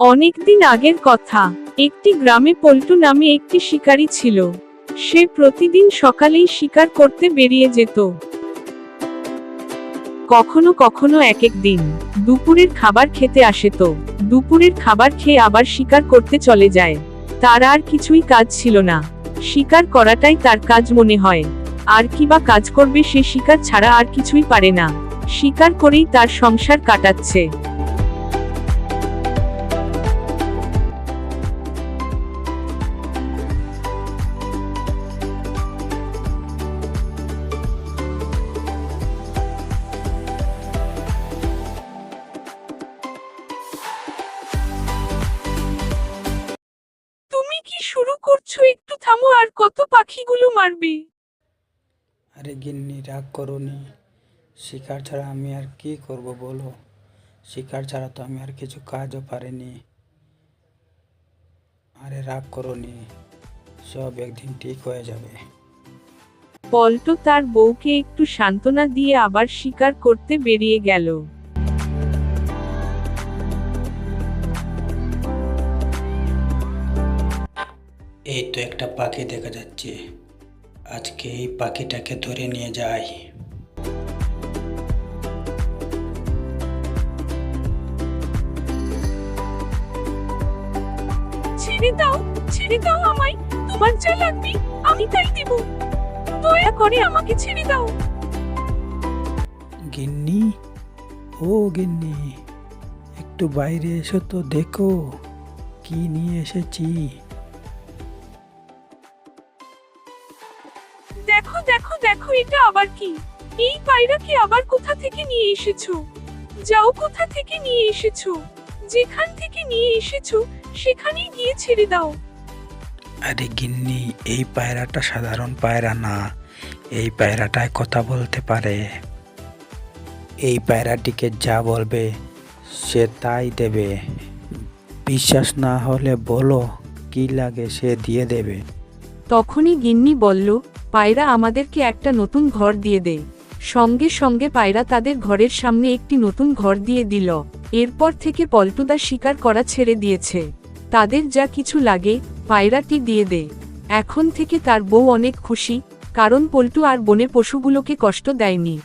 অনেকদিন আগের কথা, একটি গ্রামে পল্টু নামে একটি শিকারী ছিল। সে প্রতিদিন সকালেই শিকার করতে বেরিয়ে যেত। কখনো কখনো এক এক দিন, দুপুরের খাবার খেতে আসে তো। দুপুরের খাবার খেয়ে আবার শিকার করতে চলে যায়। তার আর কিছুই কাজ ছিল না। শিকার করাটাই তার কাজ মনে হয়। আর কি বা কাজ করবে সে শিকার ছাড়া আর কিছুই পারে না। শিকার করেই তার সংসার কাটাচ্ছে। কি শুরু করছ? একটু থামো আর কত পাখিগুলো মারবে? আরে গিন্নি রাগ করনি। শিকার ছাড়া আমি আর কি করব বলো? শিকার ছাড়া তো আমি আর কিছু কাজও পারিনি। আরে রাগ করনি সব একদিন ঠিক হয়ে যাবে। পল্টু তার বউকে একটু সান্ত্বনা দিয়ে আবার শিকার করতে বেরিয়ে গেল। এই তো একটা পাখি দেখা যাচ্ছে। আজকে এই পাখিটাকে ধরে নিয়ে যাই। ছেড়ে দাও ছেড়ে দাও আমায়। তোমার যা লাগবে আমি তাই দেব। দয়া করে আমাকে ছেড়ে দাও। গিন্নি ও গিন্নি একটু বাইরে এসো তো দেখো। কি নিয়ে এসেছি? দেখো দেখো দেখো এটা আবার কি? এই পায়রাকে আবার কোথা থেকে নিয়ে এসেছ? যাও কোথা থেকে নিয়ে এসেছ? যেখান থেকে নিয়ে এসেছ সেখানেই গিয়ে ছেড়ে দাও। আরে গিন্নি এই পায়রাটা সাধারণ পায়রা না। এই পায়রাটায় কথা বলতে পারে। এই পায়রাটিকে যা বলবে সে তাই দেবে। বিশ্বাস না হলে বলো কি লাগে সে দিয়ে দেবে। তখনই গিন্নি বলল পায়রা আমাদেরকে একটা নতুন ঘর দিয়ে দে সঙ্গে সঙ্গে পায়রা তাদের ঘরের সামনে একটি নতুন ঘর দিয়ে দিল। এরপর থেকে পল্টুদা শিকার করা ছেড়ে দিয়েছে। তাদের যা কিছু লাগে, পায়রাটি দিয়ে দে। এখন থেকে তার বউ অনেক খুশি, কারণ পল্টু আর বনে পশুগুলোকে কষ্ট দেয়নি।